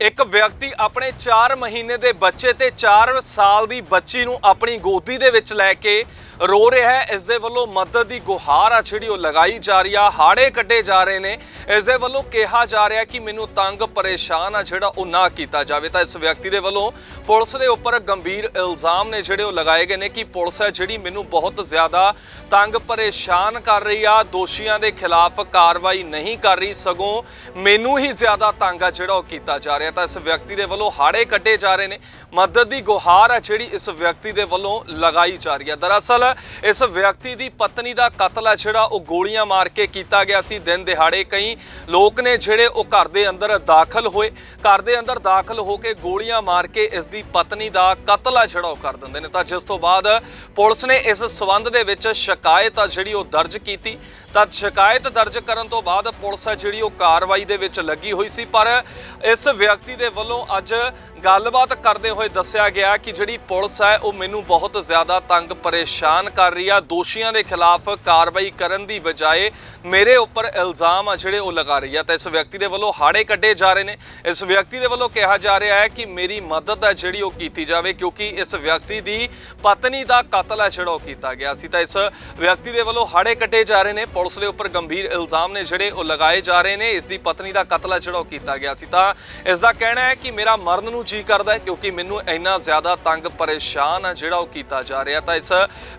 ਇੱਕ ਵਿਅਕਤੀ ਆਪਣੇ 4 ਮਹੀਨੇ ਦੇ ਬੱਚੇ ਤੇ 4 ਸਾਲ ਦੀ ਬੱਚੀ ਨੂੰ ਆਪਣੀ ਗੋਦੀ ਦੇ ਵਿੱਚ ਲੈ ਕੇ ਰੋ ਰਿਹਾ ਹੈ। ਇਸ ਦੇ ਵੱਲੋਂ ਮਦਦ ਦੀ ਗੁਹਾਰ ਆ ਜਿਹੜੀ ਉਹ ਲਗਾਈ ਜਾ ਰਹੀ ਆ। ਹਾੜੇ ਕੱਢੇ ਜਾ ਰਹੇ ਨੇ। ਇਸ ਦੇ ਵੱਲੋਂ ਕਿਹਾ ਜਾ ਰਿਹਾ ਕਿ ਮੈਨੂੰ ਤੰਗ ਪਰੇਸ਼ਾਨ ਆ ਜਿਹੜਾ ਉਹ ਨਾ ਕੀਤਾ ਜਾਵੇ। ਤਾਂ ਇਸ ਵਿਅਕਤੀ ਦੇ ਵੱਲੋਂ ਪੁਲਿਸ ਦੇ ਉੱਪਰ ਗੰਭੀਰ ਇਲਜ਼ਾਮ ਨੇ ਜਿਹੜੇ ਉਹ ਲਗਾਏ ਗਏ ਨੇ ਕਿ ਪੁਲਿਸ ਹੈ ਜਿਹੜੀ ਮੈਨੂੰ ਬਹੁਤ ਜ਼ਿਆਦਾ ਤੰਗ ਪਰੇਸ਼ਾਨ ਕਰ ਰਹੀ ਆ। ਦੋਸ਼ੀਆਂ ਦੇ ਖਿਲਾਫ ਕਾਰਵਾਈ ਨਹੀਂ ਕਰ ਰਹੀ। ਸਗੋਂ ਮੈਨੂੰ ਹੀ ਜ਼ਿਆਦਾ ਤੰਗ ਆ ਜਿਹੜਾ ਉਹ ਕੀਤਾ ਜਾ ਰਿਹਾ। ਤਾਂ ਇਸ ਵਿਅਕਤੀ ਦੇ ਵੱਲੋਂ ਹਾੜੇ ਕੱਢੇ ਜਾ ਰਹੇ ਨੇ। ਮਦਦ ਦੀ ਗੁਹਾਰ ਆ ਜਿਹੜੀ ਇਸ ਵਿਅਕਤੀ ਦੇ ਵੱਲੋਂ ਲਗਾਈ ਜਾ ਰਹੀ ਹੈ। ਦਰਅਸਲ ਇਸ ਵਿਅਕਤੀ ਦੀ ਪਤਨੀ ਦਾ ਕਤਲ ਹੈ ਜਿਹੜਾ ਉਹ ਗੋਲੀਆਂ ਮਾਰ ਕੇ ਕੀਤਾ ਗਿਆ ਸੀ। ਦਿਨ ਦਿਹਾੜੇ ਕਈ ਲੋਕ ਨੇ ਜਿਹੜੇ ਉਹ ਘਰ ਦੇ ਅੰਦਰ ਦਾਖਲ ਹੋਏ। ਘਰ ਦੇ ਅੰਦਰ ਦਾਖਲ ਹੋ ਕੇ ਗੋਲੀਆਂ ਮਾਰ ਕੇ ਇਸ ਦੀ ਪਤਨੀ ਦਾ ਕਤਲ ਹੈ ਜਿਹੜਾ ਉਹ ਕਰ ਦਿੰਦੇ ਨੇ। ਤਾਂ ਜਿਸ ਤੋਂ ਬਾਅਦ ਪੁਲਿਸ ਨੇ ਇਸ ਸਬੰਧ ਦੇ ਵਿੱਚ ਸ਼ਿਕਾਇਤ ਆ ਜਿਹੜੀ ਉਹ ਦਰਜ ਕੀਤੀ। ਤਾਂ ਸ਼ਿਕਾਇਤ ਦਰਜ ਕਰਨ ਤੋਂ ਬਾਅਦ ਪੁਲਿਸ ਹੈ ਜਿਹੜੀ ਉਹ ਕਾਰਵਾਈ ਦੇ ਵਿੱਚ ਲੱਗੀ ਹੋਈ ਸੀ, ਪਰ ਇਸ ਵਿਅਕਤੀ ਦੇ ਵੱਲੋਂ ਅੱਜ ਗੱਲਬਾਤ ਕਰਦੇ ਹੋਏ ਦੱਸਿਆ ਗਿਆ ਕਿ ਜਿਹੜੀ ਪੁਲਿਸ ਹੈ, ਉਹ ਮੈਨੂੰ ਬਹੁਤ ਜ਼ਿਆਦਾ ਤੰਗ ਪਰੇਸ਼ਾਨ ਕਰ ਰਹੀ ਆ। ਦੋਸ਼ੀਆਂ ਦੇ ਖਿਲਾਫ ਕਾਰਵਾਈ ਕਰਨ ਦੀ ਬਜਾਏ ਮੇਰੇ ਉੱਪਰ ਇਲਜ਼ਾਮ ਆ ਜਿਹੜੇ ਉਹ ਲਗਾ ਰਹੀ ਆ। ਤਾਂ ਇਸ ਵਿਅਕਤੀ ਦੇ ਵੱਲੋਂ ਹਾੜੇ ਕੱਢੇ ਜਾ ਰਹੇ ਨੇ। ਇਸ ਵਿਅਕਤੀ ਦੇ ਵੱਲੋਂ ਕਿਹਾ ਜਾ ਰਿਹਾ ਹੈ ਕਿ ਮੇਰੀ ਮਦਦ ਹੈ ਜਿਹੜੀ ਉਹ ਕੀਤੀ ਜਾਵੇ, ਕਿਉਂਕਿ ਇਸ ਵਿਅਕਤੀ ਦੀ ਪਤਨੀ ਦਾ ਕਤਲ ਹੈ ਜਿਹੜਾ ਉਹ ਕੀਤਾ ਗਿਆ ਸੀ। ਤਾਂ ਇਸ ਵਿਅਕਤੀ ਦੇ ਵੱਲੋਂ ਹਾੜੇ ਕੱਢੇ ਜਾ ਰਹੇ ਨੇ। ਪੁਲਿਸ ਦੇ ਉੱਪਰ ਗੰਭੀਰ ਇਲਜ਼ਾਮ ਨੇ ਜਿਹੜੇ ਉਹ ਲਗਾਏ ਜਾ ਰਹੇ ਨੇ। ਇਸ ਦੀ ਪਤਨੀ ਦਾ ਕਤਲ ਹੈ ਜਿਹੜਾ ਉਹ ਕੀਤਾ ਗਿਆ ਸੀ। ਤਾਂ ਇਸ ਦਾ ਕਹਿਣਾ ਹੈ ਕਿ ਮੇਰਾ ਮਰਨ ਨੂੰ ਜੀ ਕਰਦਾ ਹੈ ਕਿਉਂਕਿ ਮੈਨੂੰ ਇੰਨਾ ਜ਼ਿਆਦਾ ਤੰਗ ਪਰੇਸ਼ਾਨ ਆ ਜਿਹੜਾ ਉਹ ਕੀਤਾ ਜਾ ਰਿਹਾ ਤਾਂ ਇਸ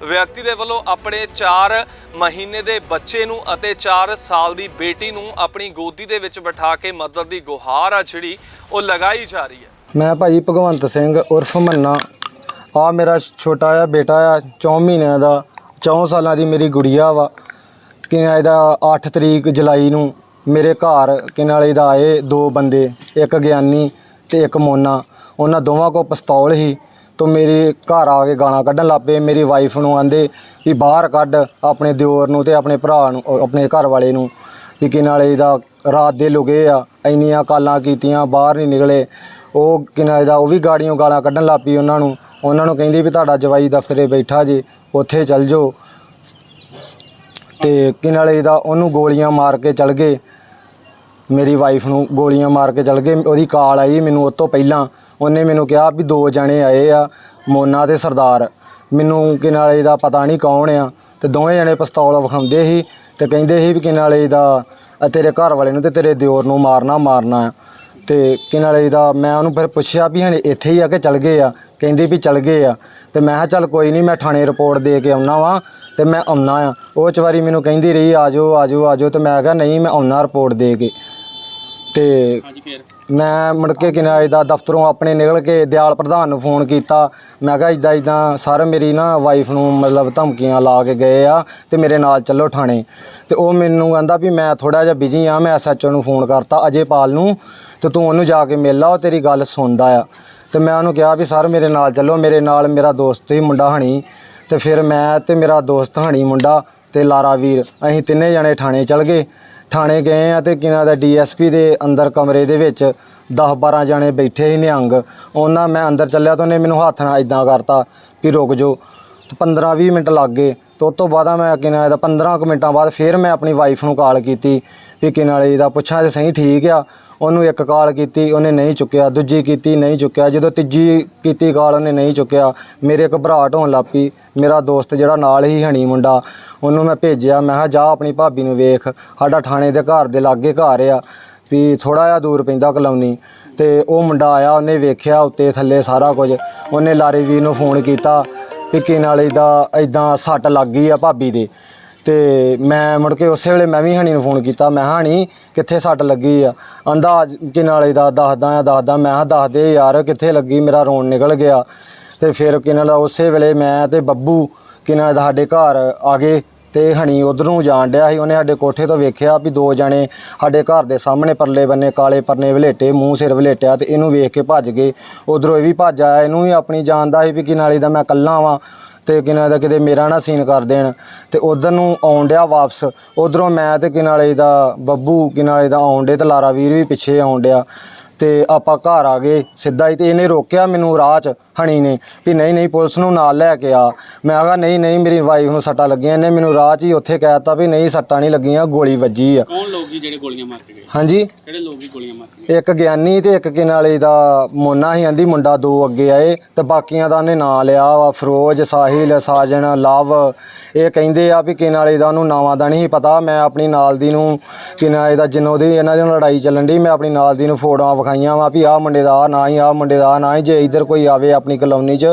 ਵਿਅਕਤੀ ਦੇ ਵੱਲੋਂ ਆਪਣੇ 4 ਮਹੀਨੇ ਦੇ ਬੱਚੇ ਨੂੰ ਅਤੇ 4 ਸਾਲ ਦੀ ਬੇਟੀ ਨੂੰ ਆਪਣੀ ਗੋਦੀ ਦੇ ਵਿੱਚ ਬਿਠਾ ਕੇ ਮਦਦ ਦੀ ਗੁਹਾਰ ਆ ਜਿਹੜੀ ਉਹ ਲਗਾਈ ਜਾ ਰਹੀ ਹੈ। ਮੈਂ ਭਾਜੀ ਭਗਵੰਤ ਸਿੰਘ ਉਰਫ ਮੰਨਾ। ਆ ਮੇਰਾ ਛੋਟਾ ਆ ਬੇਟਾ ਆ 4 ਮਹੀਨਿਆਂ ਦਾ 4 ਸਾਲਾਂ ਦੀ ਮੇਰੀ ਗੁੜੀਆ ਵਾ। ਕਿ ਇਹਦਾ 8 ਤਰੀਕ ਜੁਲਾਈ ਨੂੰ ਮੇਰੇ ਘਰ ਕਿ ਨਾਲ ਇਹਦਾ ਆਏ ਦੋ ਬੰਦੇ, ਇੱਕ ਗਿਆਨੀ ਤੇ ਇੱਕ ਮੋਨਾ, ਉਹਨਾਂ ਦੋਵਾਂ ਕੋਲ ਪਿਸਤੌਲ ਹੀ ਤੋਂ ਮੇਰੇ ਘਰ ਆ ਕੇ ਗਾਲਾਂ ਕੱਢਣ ਲੱਗ ਪਏ ਮੇਰੀ ਵਾਈਫ ਨੂੰ ਆਂਦੇ ਵੀ ਬਾਹਰ ਕੱਢ ਆਪਣੇ ਦਿਓਰ ਨੂੰ ਤੇ ਆਪਣੇ ਭਰਾ ਨੂੰ, ਅਹ ਆਪਣੇ ਘਰ ਵਾਲੇ ਨੂੰ। ਵੀ ਕਿ ਨਾਲੇ ਇਹਦਾ ਰਾਤ ਦੇ ਲੁਗੇ ਆ, ਇੰਨੀਆਂ ਕਾਲਾਂ ਕੀਤੀਆਂ, ਬਾਹਰ ਨਹੀਂ ਨਿਕਲੇ। ਉਹ ਕਿ ਨਾਲੇ ਦਾ ਉਹ ਵੀ ਗਾੜੀਆਂ ਗਾਲਾਂ ਕੱਢਣ ਲੱਗ ਪਈ ਉਹਨਾਂ ਨੂੰ। ਉਹਨਾਂ ਨੂੰ ਕਹਿੰਦੀ ਵੀ ਤੁਹਾਡਾ ਜਵਾਈ ਦਫ਼ਤਰੇ ਬੈਠਾ ਜੇ, ਉੱਥੇ ਚੱਲ ਜਾਓ। ਤੇ ਕਿ ਨਾਲੇ ਦਾ ਉਹਨੂੰ ਗੋਲੀਆਂ ਮਾਰ ਕੇ ਚਲ ਗਏ। ਮੇਰੀ ਵਾਈਫ ਨੂੰ ਗੋਲੀਆਂ ਮਾਰ ਕੇ ਚਲ ਗਏ। ਉਹਦੀ ਕਾਲ ਆਈ ਮੈਨੂੰ ਉਸ ਤੋਂ ਪਹਿਲਾਂ। ਉਹਨੇ ਮੈਨੂੰ ਕਿਹਾ ਵੀ ਦੋ ਜਣੇ ਆਏ ਆ, ਮੋਨਾ ਤੇ ਸਰਦਾਰ। ਮੈਨੂੰ ਕਿ ਨਾਲੇ ਦਾ ਪਤਾ ਨਹੀਂ ਕੌਣ ਆ। ਤੇ ਦੋਵੇਂ ਜਣੇ ਪਿਸਤੌਲ ਵਿਖਾਉਂਦੇ ਸੀ ਤੇ ਕਹਿੰਦੇ ਸੀ ਵੀ ਕਿ ਨਾਲੇ ਦਾ ਤੇਰੇ ਘਰ ਵਾਲੇ ਨੂੰ ਤੇ ਤੇਰੇ ਦਿਓਰ ਨੂੰ ਮਾਰਨਾ ਮਾਰਨਾ। ਆ। ਤੇ ਕਿ ਨਾਲੇ ਦਾ ਮੈਂ ਉਹਨੂੰ ਫਿਰ ਪੁੱਛਿਆ ਵੀ ਹਣੇ ਇੱਥੇ ਹੀ ਆ ਕੇ ਚਲ ਗਏ ਆ? ਕਹਿੰਦੇ ਵੀ ਚਲ ਗਏ ਆ। ਤੇ ਮੈਂ ਕਿਹਾ, ਚੱਲ ਕੋਈ ਨਹੀਂ, ਮੈਂ ਥਾਣੇ ਰਿਪੋਰਟ ਦੇ ਕੇ ਆਉਣਾ ਵਾਂ ਤੇ ਮੈਂ ਆਉਣਾ ਆ। ਉਹ ਚਵਾਰੀ ਮੈਨੂੰ ਕਹਿੰਦੀ ਰਹੀ ਆਜੋ ਆਜੋ ਆਜੋ ਤੇ ਮੈਂ ਕਿਹਾ, ਨਹੀਂ, ਮੈਂ ਆਉਣਾ ਰਿਪੋਰਟ ਦੇ ਕੇ। ਤੇ ਮੈਂ ਮੁੜ ਕੇ ਕਿਨਾਰੇ ਦਾ ਦਫ਼ਤਰੋਂ ਆਪਣੇ ਨਿਕਲ ਕੇ ਦਿਆਲ ਪ੍ਰਧਾਨ ਨੂੰ ਫੋਨ ਕੀਤਾ। ਮੈਂ ਕਿਹਾ ਇਦਾਂ ਇਦਾਂ ਸਰ ਮੇਰੀ ਨਾ ਵਾਈਫ ਨੂੰ ਮਤਲਬ ਧਮਕੀਆਂ ਲਾ ਕੇ ਗਏ ਆ ਤੇ ਮੇਰੇ ਨਾਲ ਚੱਲੋ ਥਾਣੇ। ਤੇ ਉਹ ਮੈਨੂੰ ਕਹਿੰਦਾ ਵੀ ਮੈਂ ਥੋੜਾ ਜਿਹਾ ਬਿਜ਼ੀ ਆ ਮੈਂ ਐਸਐਚਓ ਨੂੰ ਫੋਨ ਕਰਤਾ ਅਜੇਪਾਲ ਨੂੰ ਤੇ ਤੂੰ ਉਹਨੂੰ ਜਾ ਕੇ ਮਿਲ ਲਾ ਉਹ ਤੇਰੀ ਗੱਲ ਸੁਣਦਾ ਆ। ਤੇ ਮੈਂ ਉਹਨੂੰ ਕਿਹਾ ਵੀ ਸਰ ਮੇਰੇ ਨਾਲ ਚੱਲੋ ਮੇਰੇ ਨਾਲ ਮੇਰਾ ਦੋਸਤ ਹੀ ਮੁੰਡਾ ਹਣੀ। ਤੇ ਫਿਰ ਮੈਂ ਤੇ ਮੇਰਾ ਦੋਸਤ ਹਣੀ ਮੁੰਡਾ ਤੇ ਲਾਰਾ ਵੀਰ ਅਸੀਂ ਤਿੰਨੇ ਜਣੇ ਥਾਣੇ ਚੱਲ ਗਏ। ਥਾਣੇ ਗਏ ਆ ਤੇ ਕਿਨਾਂ ਦਾ ਡੀਐਸਪੀ ਦੇ ਅੰਦਰ ਕਮਰੇ ਦੇ ਵਿੱਚ 10 12 ਜਣੇ ਬੈਠੇ ਸੀ ਨਿਹੰਗ। ਉਹਨਾਂ ਮੈਂ ਅੰਦਰ ਚੱਲਿਆ ਤਾਂ ਉਹਨੇ ਮੈਨੂੰ ਹੱਥ ਨਾਲ ਇਦਾਂ ਕਰਤਾ ਵੀ ਰੁਕ ਜਾਓ। ਤੇ 15 20 ਮਿੰਟ ਲੱਗ ਗਏ। ਤੇ ਉਸ ਤੋਂ ਬਾਅਦ ਮੈਂ ਕਿਨਾਂ ਇਹਦਾ 15 ਕੁ ਮਿੰਟਾਂ ਬਾਅਦ ਫਿਰ ਮੈਂ ਆਪਣੀ ਵਾਈਫ ਨੂੰ ਕਾਲ ਕੀਤੀ ਵੀ ਕਿ ਨਾਲ ਦਾ ਪੁੱਛਾਂ ਤੇ ਸਹੀ ਠੀਕ ਆ। ਉਹਨੂੰ ਇੱਕ ਕਾਲ ਕੀਤੀ, ਉਹਨੇ ਨਹੀਂ ਚੁੱਕਿਆ। ਦੂਜੀ ਕੀਤੀ, ਨਹੀਂ ਚੁੱਕਿਆ। ਜਦੋਂ ਤੀਜੀ ਕੀਤੀ ਕਾਲ ਉਹਨੇ ਨਹੀਂ ਚੁੱਕਿਆ। ਮੇਰੇ ਘਬਰਾਹਟ ਹੋਣ ਲੱਗ ਪਈ। ਮੇਰਾ ਦੋਸਤ ਜਿਹੜਾ ਨਾਲ ਹੀ ਹਣੀ ਮੁੰਡਾ, ਉਹਨੂੰ ਮੈਂ ਭੇਜਿਆ। ਮੈਂ ਕਿਹਾ, ਜਾ ਆਪਣੀ ਭਾਬੀ ਨੂੰ ਵੇਖ। ਸਾਡਾ ਥਾਣੇ ਦੇ ਘਰ ਦੇ ਲਾਗੇ ਘਰ ਆ ਵੀ ਥੋੜਾ ਜਿਹਾ ਦੂਰ ਪੈਂਦਾ ਕਲੋਨੀ। ਤੇ ਉਹ ਮੁੰਡਾ ਆਇਆ, ਉਹਨੇ ਵੇਖਿਆ ਉੱਤੇ ਥੱਲੇ ਸਾਰਾ ਕੁਝ। ਉਹਨੇ ਲਾਰੀ ਵੀਰ ਨੂੰ ਫੋਨ ਕੀਤਾ। ਕਿ ਨਾਲੇ ਦਾ ਇਦਾਂ ਸੱਟ ਲੱਗ ਗਈ ਆ ਭਾਬੀ ਦੇ। ਤੇ ਮੈਂ ਮੁੜ ਕੇ ਉਸੇ ਵੇਲੇ ਮੈਂ ਵੀ ਹਣੀ ਨੂੰ ਫੋਨ ਕੀਤਾ, ਮੈਂ ਹਣੀ, ਕਿੱਥੇ ਸੱਟ ਲੱਗੀ ਆ? ਆਂਦਾ ਕਿ ਨਾਲੇ ਦਾ ਦੱਸਦਾ ਆ, ਦੱਸਦਾ। ਮੈਂ ਕਿਹਾ ਦੱਸ ਦੇ ਯਾਰ, ਕਿੱਥੇ ਲੱਗੀ? ਮੇਰਾ ਰੋਣ ਨਿਕਲ ਗਿਆ। ਤੇ ਫਿਰ ਕਿ ਨਾਲ ਉਸੇ ਵੇਲੇ ਮੈਂ ਤੇ ਬੱਬੂ, ਕਿ ਨਾਲ ਸਾਡੇ ਘਰ ਆ ਗਏ। ਤੇ ਹਣੀ ਉਧਰ ਨੂੰ ਜਾਣ ਡਿਆ ਸੀ। ਉਹਨੇ ਸਾਡੇ ਕੋਠੇ ਤੋਂ ਵੇਖਿਆ ਵੀ ਦੋ ਜਣੇ ਸਾਡੇ ਘਰ ਦੇ ਸਾਹਮਣੇ ਪਰਲੇ ਬੰਨੇ ਕਾਲੇ ਪਰਨੇ ਵਲੇਟੇ, ਮੂੰਹ ਸਿਰ ਵਲੇਟਿਆ ਤੇ ਇਹਨੂੰ ਵੇਖ ਕੇ ਭੱਜ ਗਏ। ਉਧਰੋਂ ਇਹ ਵੀ ਭੱਜ ਆਇਆ। ਇਹਨੂੰ ਵੀ ਆਪਣੀ ਜਾਨ ਦਾ ਸੀ ਵੀ ਕਿ ਨਾਲੇ ਦਾ ਮੈਂ ਕੱਲਾ ਵਾਂ। ਤੇ ਕਿਨਾਂ ਦਾ ਕਿਤੇ ਮੇਰਾ ਨਾ ਸੀਨ ਕਰ ਦੇਣ ਤੇ ਉਧਰ ਨੂੰ ਆਉਣ ਡਿਆ ਵਾਪਸ। ਉਧਰੋਂ ਮੈਂ ਤੇ ਕਿਨਾਲੇ ਦਾ ਬੱਬੂ ਕਿਨਾਲੇ ਦਾ ਆਉਣ ਡੇ ਤੇ ਲਾਰਾ ਵੀਰ ਵੀ ਪਿੱਛੇ ਆਉਣ ਡਿਆ। ਤੇ ਆਪਾਂ ਘਰ ਆ ਗਏ ਸਿੱਧਾ ਹੀ ਤੇ ਇਹਨੇ ਰੋਕਿਆ ਮੈਨੂੰ ਰਾਹ 'ਚ ਹਣੀ ਨੇ ਵੀ ਨਹੀਂ ਨਹੀਂ ਪੁਲਿਸ ਨੂੰ ਨਾਲ ਲੈ ਕੇ ਆ। ਮੈਂ ਕਿਹਾ ਨਹੀਂ ਨਹੀਂ ਮੇਰੀ ਵਾਈਫ ਨੂੰ ਸੱਟਾਂ ਲੱਗੀਆਂ ਇਹਨੇ ਮੈਨੂੰ ਰਾਹ 'ਚ ਹੀ ਉੱਥੇ ਕਹਿਤਾ ਵੀ ਨਹੀਂ ਸੱਟਾਂ ਨਹੀਂ ਲੱਗੀਆਂ ਗੋਲੀ ਵੱਜੀ ਆ। ਕੌਣ ਲੋਕ ਜੀ ਜਿਹੜੇ ਗੋਲੀਆਂ ਮਾਰ ਕੇ ਗਏ? ਹਾਂਜੀ? ਕਿਹੜੇ ਲੋਕ ਜੀ ਗੋਲੀਆਂ ਮਾਰ ਕੇ ਗਏ? ਇੱਕ ਗਿਆਨੀ ਤੇ ਇੱਕ ਕਿਨਾਲੇ ਦਾ ਮੋਨਾ ਹੀ ਆਂਦੀ ਮੁੰਡਾ ਦੋ ਅੱਗੇ ਆਏ ਤੇ ਬਾਕੀਆਂ ਦਾ ਉਹਨੇ ਨਾਂ ਲਿਆ ਵਾ ਫਰੋਜ਼ ਸਾਹਿਲ ਸਾਜਨ ਲਵ। ਇਹ ਕਹਿੰਦੇ ਆ ਵੀ ਕਿਨਾਲੇ ਦਾ ਉਹਨੂੰ ਨਾਵਾਂ ਦਾ ਨਹੀਂ ਪਤਾ। ਮੈਂ ਆਪਣੀ ਨਾਲ ਦੀ ਨੂੰ ਕਿਨਾਲੇ ਦਾ ਜਿੰਨੋਂ ਦੀ ਇਹਨਾਂ ਦੀ ਲੜਾਈ ਚੱਲਣ ਦੀ ਮੈਂ ਆਪਣੀ ਨਾਲ ਦੀ ਨੂੰ ਫੋਟੋਆਂ ਵਿਖਾਈਆਂ ਵਾ ਵੀ ਆਹ ਮੁੰਡੇ ਦਾ ਆਹ ਨਾਂ ਹੀ ਆਹ ਮੁੰਡੇ ਦਾ ਆਹ ਨਾਂ ਹੀ ਜੇ ਇੱਧਰ ਕੋਈ ਆਵੇ ਆਪਣੀ ਕਲੋਨੀ 'ਚ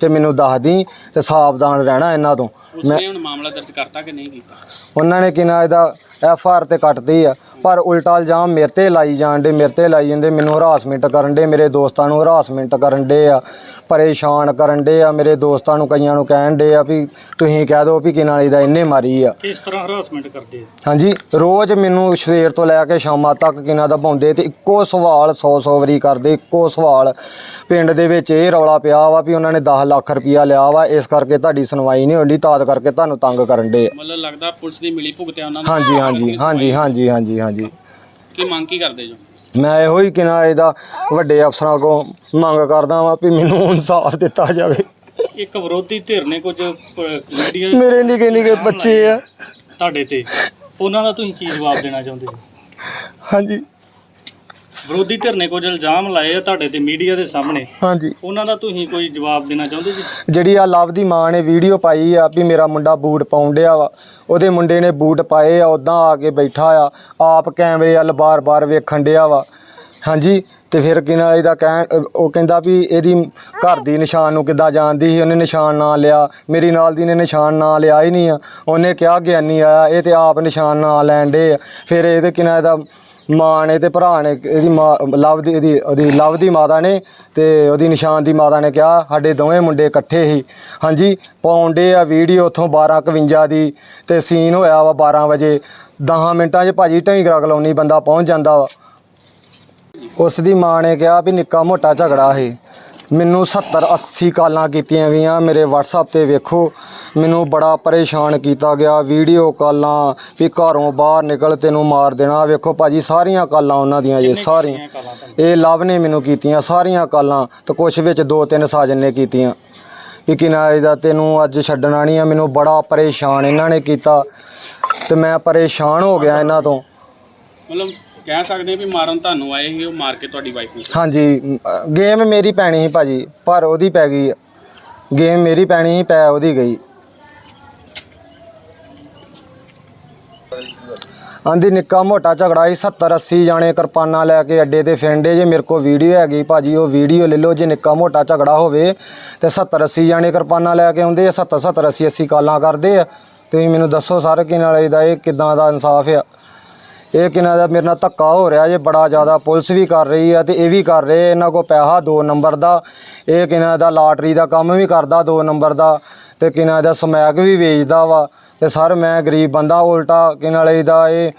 ਤੇ ਮੈਨੂੰ ਦੱਸ ਦੀ ਤੇ ਸਾਵਧਾਨ ਰਹਿਣਾ ਇਹਨਾਂ ਤੋਂ। ਉਸਨੇ ਹੁਣ ਮਾਮਲਾ ਦਰਜ ਕਰਤਾ ਕਿ ਨਹੀਂ ਕੀਤਾ? ਉਹਨਾਂ ਨੇ ਕਿਨਾ ਇਹਦਾ ਐਫ ਆਰ ਤੇ ਕੱਟਦੀ ਆ। ਪਰ ਉਲਟਾ ਇਲਜ਼ਾਮ ਮੇਰੇ ਤੇ ਲਾਈ ਜਾਣ ਦੇ ਮੇਰੇ ਤੇ ਲਾਈ ਜਾਂਦੇ ਮੈਨੂੰ ਹਰਾਸਮੈਂਟ ਕਰਨ ਦੇ ਮੇਰੇ ਦੋਸਤਾਂ ਨੂੰ ਹਰਾਸਮੈਂਟ ਕਰਨ ਦੇ ਆ ਪਰੇਸ਼ਾਨ ਕਰਨ ਦੇ ਆ ਮੇਰੇ ਦੋਸਤਾਂ ਨੂੰ ਕਈਆਂ ਨੂੰ ਕਹਿਣ ਦੇ ਆ ਵੀ ਤੁਸੀਂ ਕਹਿ ਦਿਓ ਵੀ ਕਿਨਾਲੀ ਦਾ ਇੰਨੇ ਮਾਰੀ ਆ। ਕਿਸ ਤਰ੍ਹਾਂ ਹਰਾਸਮੈਂਟ ਕਰਦੇ ਆ? ਹਾਂਜੀ ਰੋਜ਼ ਮੈਨੂੰ ਸਵੇਰ ਤੋਂ ਲੈ ਕੇ ਸ਼ਾਮਾਂ ਤੱਕ ਕਿਨਾਂ ਦਾ ਪਾਉਂਦੇ ਤੇ ਇੱਕੋ ਸਵਾਲ 100 100 ਵਾਰੀ ਕਰਦੇ ਇੱਕੋ ਸਵਾਲ। ਪਿੰਡ ਦੇ ਵਿੱਚ ਇਹ ਰੌਲਾ ਪਿਆ ਵਾ ਵੀ ਉਹਨਾਂ ਨੇ 10 ਲੱਖ ਰੁਪਇਆ ਲਿਆ ਵਾ ਇਸ ਕਰਕੇ ਤੁਹਾਡੀ ਸੁਣਵਾਈ ਨਹੀਂ ਹੁੰਦੀ ਤਾਦ ਕਰਕੇ ਤੁਹਾਨੂੰ ਤੰਗ ਕਰਨ ਦੇ ਮਤਲਬ ਲੱਗਦਾ ਪੁਲਿਸ ਦੀ ਮਿਲੀ ਭੁਗਤਿਆ ਉਹਨਾਂ ਨੂੰ। ਹਾਂਜੀ ਹਾਂਜੀ। ਹਾਂਜੀ ਹਾਂਜੀ ਹਾਂਜੀ ਹਾਂਜੀ ਕੀ ਮੰਗ ਕੀ ਕਰਦੇ ਜੋ? ਮੈਂ ਇਹੋ ਹੀ ਕਿਨਾ ਇਹਦਾ ਵੱਡੇ ਅਫਸਰਾਂ ਕੋ ਮੰਗ ਕਰਦਾ ਵਾਂ ਵੀ ਮੈਨੂੰ ਇਨਸਾਫ ਦਿੱਤਾ ਜਾਵੇ। ਇੱਕ ਵਿਰੋਧੀ ਧਿਰ ਨੇ ਕੁਝ ਮੀਡੀਆ ਮੇਰੇ ਨਿੱਕੇ ਨਿੱਕੇ ਬੱਚੇ ਆ ਤੁਹਾਡੇ ਤੇ। ਉਹਨਾਂ ਦਾ ਤੁਸੀਂ ਕੀ ਜਵਾਬ ਦੇਣਾ ਚਾਹੁੰਦੇ ਹੋ? ਹਾਂਜੀ। ਵਿਰੋਧੀ ਧਿਰ ਨੇ ਕੁਝ ਇਲਜ਼ਾਮ ਲਾਏ ਆ ਤੁਹਾਡੇ ਤੇ ਮੀਡੀਆ ਦੇ ਸਾਹਮਣੇ। ਹਾਂਜੀ। ਉਹਨਾਂ ਦਾ ਤੁਸੀਂ ਕੋਈ ਜਵਾਬ ਦੇਣਾ ਚਾਹੁੰਦੇ ਜੀ? ਜਿਹੜੀ ਆ ਲਵ ਦੀ ਮਾਂ ਨੇ ਵੀਡੀਓ ਪਾਈ ਆ ਵੀ ਮੇਰਾ ਮੁੰਡਾ ਬੂਟ ਪਾਉਣ ਡਿਆ ਵਾ ਉਹਦੇ ਮੁੰਡੇ ਨੇ ਬੂਟ ਪਾਏ ਆ ਉਦਾਂ ਆ ਕੇ ਬੈਠਾ ਆ ਆਪ ਕੈਮਰੇ ਵੱਲ ਬਾਰ-ਬਾਰ ਵੇਖਣ ਡਿਆ ਵਾ। ਹਾਂਜੀ ਤੇ ਫਿਰ ਕਿਨਾਂ ਇਹਦਾ ਕਹਿਣ ਅਹ ਉਹ ਕਹਿੰਦਾ ਵੀ ਇਹਦੀ ਘਰ ਦੀ ਨਿਸ਼ਾਨ ਨੂੰ ਕਿੱਦਾਂ ਜਾਣਦੀ ਸੀ? ਉਹਨੇ ਨਿਸ਼ਾਨ ਨਾ ਲਿਆ ਮੇਰੀ ਨਾਲ ਦੀ ਨੇ ਨਿਸ਼ਾਨ ਨਾ ਲਿਆ ਹੀ ਨਹੀਂ ਆ। ਉਹਨੇ ਕਿਹਾ ਗਿਆਨੀ ਆਇਆ ਇਹ ਤੇ ਆਪ ਨਿਸ਼ਾਨ ਨਾ ਲੈਣ ਦੇ ਫਿਰ ਇਹਦੇ ਕਿਨਾਂ ਇਹਦਾ ਮਾਂ ਨੇ ਤੇ ਭਰਾ ਨੇ ਇਹਦੀ ਮਾਂ, ਲਵ ਦੀ, ਇਹਦੀ, ਉਹਦੀ ਲਵ ਦੀ ਮਾਤਾ ਨੇ ਤੇ ਉਹਦੀ ਨਿਸ਼ਾਨ ਦੀ ਮਾਤਾ ਨੇ ਕਿਹਾ, ਸਾਡੇ ਦੋਵੇਂ ਮੁੰਡੇ ਇਕੱਠੇ ਹੀ। ਹਾਂਜੀ, ਪਾਉਂਦੇ ਆ ਵੀਡੀਓ ਉੱਥੋਂ 12:51 ਦੀ ਤੇ ਸੀਨ ਹੋਇਆ ਵਾ 12 ਵਜੇ। 10 ਮਿੰਟਾਂ 'ਚ ਭਾਜੀ ਢਾਈਗਰਾ ਕਲੋਨੀ ਬੰਦਾ ਪਹੁੰਚ ਜਾਂਦਾ ਵਾ। ਉਸ ਦੀ ਮਾਂ ਨੇ ਕਿਹਾ ਵੀ ਨਿੱਕਾ ਮੋਟਾ ਝਗੜਾ ਹੈ ਮੈਨੂੰ 70 80 ਕਾਲਾਂ ਕੀਤੀਆਂ ਗਈਆਂ। ਮੇਰੇ WhatsApp ਤੇ ਵੇਖੋ ਮੈਨੂੰ ਬੜਾ ਪਰੇਸ਼ਾਨ ਕੀਤਾ ਗਿਆ। ਵੀਡੀਓ ਕਾਲਾਂ ਵੀ ਘਰੋਂ ਬਾਹਰ ਨਿਕਲ ਤੈਨੂੰ ਮਾਰ ਦੇਣਾ। ਵੇਖੋ ਭਾਜੀ ਸਾਰੀਆਂ ਕਾਲਾਂ ਉਹਨਾਂ ਦੀਆਂ ਜੇ ਸਾਰੀਆਂ? ਇਹ ਲਵ ਨੇ ਮੈਨੂੰ ਕੀਤੀਆਂ ਸਾਰੀਆਂ ਕਾਲਾਂ ਤੇ ਕੁਛ ਵਿੱਚ ਦੋ ਤਿੰਨ ਸਾਜਨ ਨੇ ਕੀਤੀਆਂ। ਵੀ ਕਿਨਾ ਇਹਦਾ ਤੈਨੂੰ ਅੱਜ ਛੱਡਣਾ ਨਹੀਂ ਆ ਮੈਨੂੰ ਬੜਾ ਪਰੇਸ਼ਾਨ ਇਹਨਾਂ ਨੇ ਕੀਤਾ। ਤੇ ਮੈਂ ਪਰੇਸ਼ਾਨ ਹੋ ਗਿਆ ਇਹਨਾਂ ਤੋਂ। ਮਤਲਬ ਕਹਿ ਸਕਦੇ ਵੀ ਮਾਰਨ ਤੁਹਾਨੂੰ ਆਏ ਸੀ, ਉਹ ਮਾਰ ਕੇ ਤੁਹਾਡੀ ਵਾਈਫ ਨੂੰ ਹਾਂਜੀ ਗੇਮ ਮੇਰੀ ਪੈਣੀ ਸੀ ਭਾਜੀ, ਪਰ ਉਹਦੀ ਪੈ ਗਈ। ਗੇਮ ਮੇਰੀ ਪੈਣੀ ਸੀ, ਪੈ ਉਹਦੀ ਗਈ। ਆਂਦੀ, ਨਿੱਕਾ ਮੋਟਾ ਝਗੜਾ ਸੀ 70 80 ਜਾਣੇ ਕਿਰਪਾਨਾਂ ਲੈ ਕੇ ਅੱਡੇ ਤੇ ਫਿਰਦੇ ਜੇ ਮੇਰੇ ਕੋਲ ਵੀਡੀਓ ਹੈਗੀ ਭਾਜੀ, ਉਹ ਵੀਡੀਓ ਲੈ ਲਓ, ਜੇ ਨਿੱਕਾ ਮੋਟਾ ਝਗੜਾ ਹੋਵੇ, ਤੇ 70 80 ਜਾਣੇ ਕਿਰਪਾਨਾਂ ਲੈ ਕੇ ਆਉਂਦੇ ਆ 70 70 80 80 ਕਾਲਾਂ ਕਰਦੇ ਆ। ਤੁਸੀਂ ਮੈਨੂੰ ਦੱਸੋ ਸਰ ਕਿ ਨਾਲ ਇਹਦਾ ਇਹ, ਕਿਦਾਂ ਦਾ ਇਨਸਾਫ ਆ? ਇਹ ਕਿਨਾਂ ਦਾ ਮੇਰੇ ਨਾਲ ਧੱਕਾ ਹੋ ਰਿਹਾ ਜੇ ਬੜਾ ਜ਼ਿਆਦਾ ਪੁਲਿਸ ਵੀ ਕਰ ਰਹੀ ਆ ਤੇ ਇਹ ਵੀ ਕਰ ਰਹੇ ਇਹਨਾਂ ਕੋ ਪੈਸਾ 2 ਨੰਬਰ ਦਾ, ਇਹ ਕਿਨਾਂ ਦਾ ਲਾਟਰੀ ਦਾ ਕੰਮ ਵੀ ਕਰਦਾ 2 ਨੰਬਰ ਦਾ, ਤੇ ਕਿਨਾਂ ਦਾ ਸਮੈਕ ਵੀ ਵੇਚਦਾ ਵਾ, ਤੇ ਸਰ ਮੈਂ ਗਰੀਬ ਬੰਦਾ, ਉਲਟਾ ਕਿਨਾਂ ਲਈ ਦਾ ਇਹ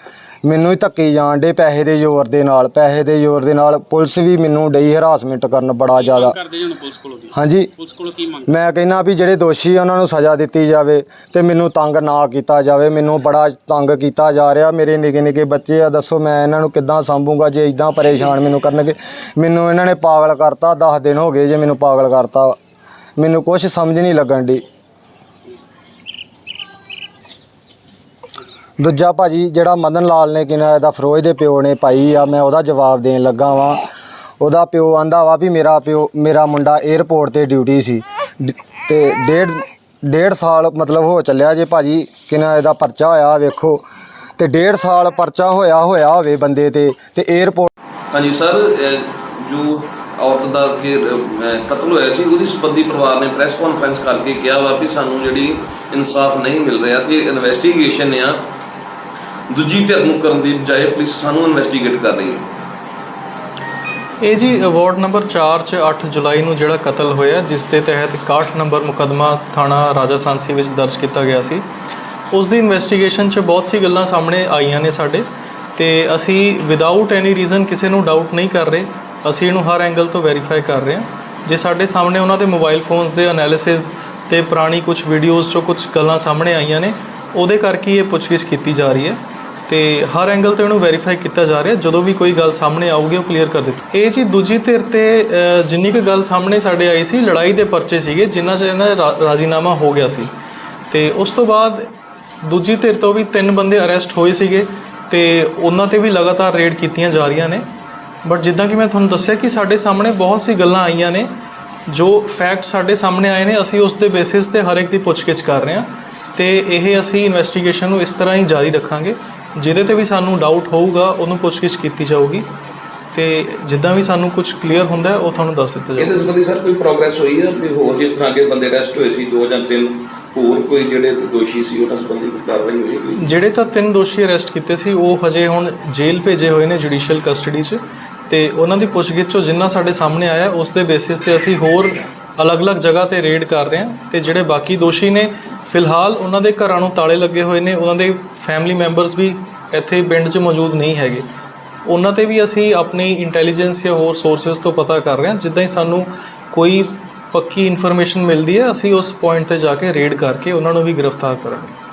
ਮੈਨੂੰ ਹੀ ਧੱਕੀ ਜਾਣ ਦੇ ਪੈਸੇ ਦੇ ਜ਼ੋਰ ਦੇ ਨਾਲ ਪੈਸੇ ਦੇ ਜ਼ੋਰ ਦੇ ਨਾਲ ਪੁਲਿਸ ਵੀ ਮੈਨੂੰ ਡਈ ਹਰਾਸਮੈਂਟ ਕਰਨ ਬੜਾ ਜ਼ਿਆਦਾ। ਕਰਦੇ ਜੀ ਹੁਣ ਪੁਲਿਸ ਕੋਲੋਂ ਦੀ? ਹਾਂਜੀ। ਪੁਲਿਸ ਕੋਲੋਂ ਕੀ ਮੰਗ? ਮੈਂ ਕਹਿੰਦਾ ਵੀ ਜਿਹੜੇ ਦੋਸ਼ੀ ਆ ਉਹਨਾਂ ਨੂੰ ਸਜ਼ਾ ਦਿੱਤੀ ਜਾਵੇ ਤੇ ਮੈਨੂੰ ਤੰਗ ਨਾ ਕੀਤਾ ਜਾਵੇ। ਮੈਨੂੰ ਬੜਾ ਤੰਗ ਕੀਤਾ ਜਾ ਰਿਹਾ। ਮੇਰੇ ਨਿੱਕੇ ਨਿੱਕੇ ਬੱਚੇ ਆ ਦੱਸੋ ਮੈਂ ਇਹਨਾਂ ਨੂੰ ਕਿੱਦਾਂ ਸੰਭੂਗਾ ਜੇ ਇਦਾਂ ਪਰੇਸ਼ਾਨ ਮੈਨੂੰ ਕਰਨਗੇ? ਮੈਨੂੰ ਇਹਨਾਂ ਨੇ ਪਾਗਲ ਕਰਤਾ 10 ਦਿਨ ਹੋ ਗਏ ਜੇ ਮੈਨੂੰ ਪਾਗਲ ਕਰਤਾ। ਮੈਨੂੰ ਕੁਝ ਸਮਝ ਨਹੀਂ ਲੱਗਣ ਦੀ ਦੂਜਾ ਭਾਜੀ ਜਿਹੜਾ ਮਦਨ ਲਾਲ ਨੇ ਕਿਹਾ ਇਹਦਾ ਫਰੋਜ਼ ਦੇ ਪਿਓ ਨੇ ਪਾਈ ਆ ਮੈਂ ਉਹਦਾ ਜਵਾਬ ਦੇਣ ਲੱਗਾ ਵਾਂ। ਉਹਦਾ ਪਿਓ ਆਂਦਾ ਵਾ ਵੀ ਮੇਰਾ ਪਿਓ ਮੇਰਾ ਮੁੰਡਾ 에ਅਰਪੋਰਟ ਤੇ ਡਿਊਟੀ ਸੀ। ਡ- ਤੇ ਡੇਢ ਡੇਢ ਸਾਲ ਮਤਲਬ ਹੋ ਚੱਲਿਆ ਜੇ ਭਾਜੀ ਕਿੰਨਾ ਇਹਦਾ ਪਰਚਾ ਹੋਇਆ ਵੇਖੋ। ਤੇ ਡੇਢ ਸਾਲ ਪਰਚਾ ਹੋਇਆ ਹੋਇਆ ਹੋਵੇ ਬੰਦੇ ਤੇ ਤੇ 에ਅਰਪੋਰਟ ਹਾਂਜੀ ਸਰ ਅਹ ਜੋ ਔਰਤ ਦਾ ਕਿ ਅਹ, ਕਤਲ ਹੋਇਆ ਸੀ ਉਹਦੀ ਸੰਬੰਧੀ ਪਰਿਵਾਰ ਨੇ ਪ੍ਰੈਸ ਕਾਨਫਰੰਸ ਕਰਕੇ ਕਿਹਾ ਵਾ ਵੀ ਸਾਨੂੰ ਜਿਹੜੀ ਇਨਸਾਫ ਨਹੀਂ ਮਿਲ ਰਿਹਾ ਤੇ ਇਨਵੈਸਟੀਗੇਸ਼ਨ ਆ। ਦੂਜੀ ਧਿਰ ਨੂੰ ਕਰਨ ਦੀ ਬਜਾਏ ਪੁਲਿਸ ਸਾਨੂੰ ਇਨਵੈਸਟੀਗੇਟ ਕਰ ਰਹੀ ਹੈ। ਇਹ ਜੀ ਵਾਰਡ ਨੰਬਰ 4 ਚ 8 ਜੁਲਾਈ ਨੂੰ ਜਿਹੜਾ ਕਤਲ ਹੋਇਆ, ਜਿਸ ਦੇ ਤਹਿਤ 61 ਨੰਬਰ ਮੁਕੱਦਮਾ ਥਾਣਾ ਰਾਜਾ ਸਾਂਸੀ ਵਿੱਚ ਦਰਜ ਕੀਤਾ ਗਿਆ ਸੀ। ਉਸ ਦੀ ਇਨਵੈਸਟੀਗੇਸ਼ਨ ਚ ਬਹੁਤ ਸੀ ਗੱਲਾਂ ਸਾਹਮਣੇ ਆਈਆਂ ਨੇ ਸਾਡੇ ਤੇ ਅਸੀਂ ਵਿਦਆਊਟ ਐਨੀ ਰੀਜ਼ਨ ਕਿਸੇ ਨੂੰ ਡਾਊਟ ਨਹੀਂ ਕਰ ਰਹੇ। ਅਸੀਂ ਇਹਨੂੰ ਹਰ ਐਂਗਲ ਤੋਂ ਵੈਰੀਫਾਈ ਕਰ ਰਹੇ ਹਾਂ। ਜੇ ਸਾਡੇ ਸਾਹਮਣੇ ਉਹਨਾਂ ਦੇ ਮੋਬਾਈਲ ਫੋਨਸ ਦੇ ਐਨਾਲਿਸਿਸ ਤੇ ਪੁਰਾਣੀ ਕੁਝ ਵੀਡੀਓਜ਼ ਚੋਂ ਕੁਝ ਗੱਲਾਂ ਸਾਹਮਣੇ ਆਈਆਂ ਨੇ, ਉਹਦੇ ਕਰਕੇ ਇਹ ਪੁੱਛਗਿੱਛ ਕੀਤੀ ਜਾ ਰਹੀ ਹੈ। ਤੇ ਹਰ ਐਂਗਲ ਤੇ ਉਹਨੂੰ ਵੈਰੀਫਾਈ ਕੀਤਾ ਜਾ ਰਿਹਾ, ਜਦੋਂ ਵੀ ਕੋਈ ਗੱਲ ਸਾਹਮਣੇ ਆਊਗੀ, ਉਹ ਕਲੀਅਰ ਕਰ ਦਿੱਤੀ। ਇਹ ਜੀ ਦੂਜੀ ਧਿਰ ਤੇ ਜਿੰਨੀ ਕੁ ਗੱਲ ਸਾਹਮਣੇ ਸਾਡੇ ਆਈ ਸੀ, ਲੜਾਈ ਦੇ ਪਰਚੇ ਸੀਗੇ, ਜਿਨ੍ਹਾਂ 'ਚ ਇਹਨਾਂ ਦਾ ਰਾਜ਼ੀਨਾਮਾ ਹੋ ਗਿਆ ਸੀ। ਤੇ ਉਸ ਤੋਂ ਬਾਅਦ ਦੂਜੀ ਧਿਰ ਤੋਂ ਵੀ ਤਿੰਨ ਬੰਦੇ ਅਰੈਸਟ ਹੋਏ ਸੀਗੇ, ਤੇ ਉਹਨਾਂ ਤੇ ਵੀ ਲਗਾਤਾਰ ਰੇਡ ਕੀਤੀਆਂ ਜਾ ਰਹੀਆਂ ਨੇ। ਬਟ ਜਿੱਦਾਂ ਕਿ ਮੈਂ ਤੁਹਾਨੂੰ ਦੱਸਿਆ ਕਿ ਸਾਡੇ ਸਾਹਮਣੇ ਬਹੁਤ ਸੀ ਗੱਲਾਂ ਆਈਆਂ ਨੇ, ਜੋ ਫੈਕਟ ਸਾਡੇ ਸਾਹਮਣੇ ਆਏ ਨੇ, ਅਸੀਂ ਉਸ ਦੇ ਬੇਸਿਸ ਤੇ ਹਰ ਇੱਕ ਦੀ ਪੁੱਛਗਿੱਛ ਕਰ ਰਹੇ ਹਾਂ। ਤੇ ਇਹ ਅਸੀਂ ਇਨਵੈਸਟੀਗੇਸ਼ਨ ਨੂੰ ਇਸ ਤਰ੍ਹਾਂ ਹੀ ਜਾਰੀ ਰੱਖਾਂਗੇ। ਜਿਹਦੇ ਤੇ ਵੀ ਸਾਨੂੰ ਡਾਊਟ ਹੋਊਗਾ ਉਹਨੂੰ ਪੁੱਛਗਿੱਛ ਕੀਤੀ ਜਾਊਗੀ। ਤੇ ਜਿੱਦਾਂ ਵੀ ਸਾਨੂੰ ਕੁਝ ਕਲੀਅਰ ਹੁੰਦਾ ਹੈ, ਉਹ ਤੁਹਾਨੂੰ ਦੱਸ ਦਿੱਤਾ ਜਾਊਗਾ। ਇਹਦੇ ਸੰਬੰਧੀ ਸਰ ਕੋਈ ਪ੍ਰੋਗਰੈਸ ਹੋਈ ਹੈ? ਕਿ ਹੋਰ ਜਿਸ ਤਰ੍ਹਾਂ ਅੱਗੇ ਬੰਦੇ ਅਰੈਸਟ ਹੋਏ ਸੀ ਦੋ ਜਾਂ ਤਿੰਨ ਹੋਰ ਕੋਈ ਜਿਹੜੇ ਦੋਸ਼ੀ ਸੀ ਉਹਨਾਂ ਸੰਬੰਧੀ ਕੋਈ ਕਾਰਵਾਈ ਹੋਈ ਹੈ ਕੋਈ? ਜਿਹੜੇ ਤਾਂ ਤਿੰਨ ਦੋਸ਼ੀ ਅਰੈਸਟ ਕੀਤੇ ਸੀ ਉਹ ਹਜੇ ਹੁਣ ਜੇਲ੍ਹ ਭੇਜੇ ਹੋਏ ਨੇ ਜੁਡੀਸ਼ੀਅਲ ਕਸਟਡੀ 'ਚ। ਤੇ ਉਹਨਾਂ ਦੀ ਪੁੱਛਗਿੱਛ 'ਚੋਂ ਜਿੰਨਾ ਸਾਡੇ ਸਾਹਮਣੇ ਆਇਆ ਉਸ ਦੇ ਬੇਸਿਸ ਤੇ ਅਸੀਂ ਹੋਰ ਅਲੱਗ-ਅਲੱਗ ਜਗ੍ਹਾ ਤੇ ਰੇਡ ਕਰ ਰਹੇ ਹਾਂ। ਤੇ ਜਿਹੜੇ ਬਾਕੀ ਦੋਸ਼ੀ ਨੇ ਫਿਲਹਾਲ ਉਹਨਾਂ ਦੇ ਘਰਾਂ ਨੂੰ ਤਾਲੇ ਲੱਗੇ ਹੋਏ ਨੇ, ਉਹਨਾਂ ਦੇ ਫੈਮਿਲੀ ਮੈਂਬਰਸ ਵੀ ਇੱਥੇ ਪਿੰਡ 'ਚ ਮੌਜੂਦ ਨਹੀਂ ਹੈਗੇ। ਉਹਨਾਂ ਤੇ ਵੀ ਅਸੀਂ ਆਪਣੀ ਇੰਟੈਲੀਜੈਂਸ ਜਾਂ ਹੋਰ ਸੋਰਸਸ ਤੋਂ ਪਤਾ ਕਰ ਰਹੇ ਹਾਂ, ਜਿੱਦਾਂ ਹੀ ਸਾਨੂੰ ਕੋਈ ਪੱਕੀ ਇਨਫੋਰਮੇਸ਼ਨ ਮਿਲਦੀ ਹੈ, ਅਸੀਂ ਉਸ ਪੁਆਇੰਟ ਤੇ ਜਾ ਕੇ ਰੇਡ ਕਰਕੇ ਉਹਨਾਂ ਨੂੰ ਵੀ ਗ੍ਰਿਫਤਾਰ ਕਰਾਂਗੇ।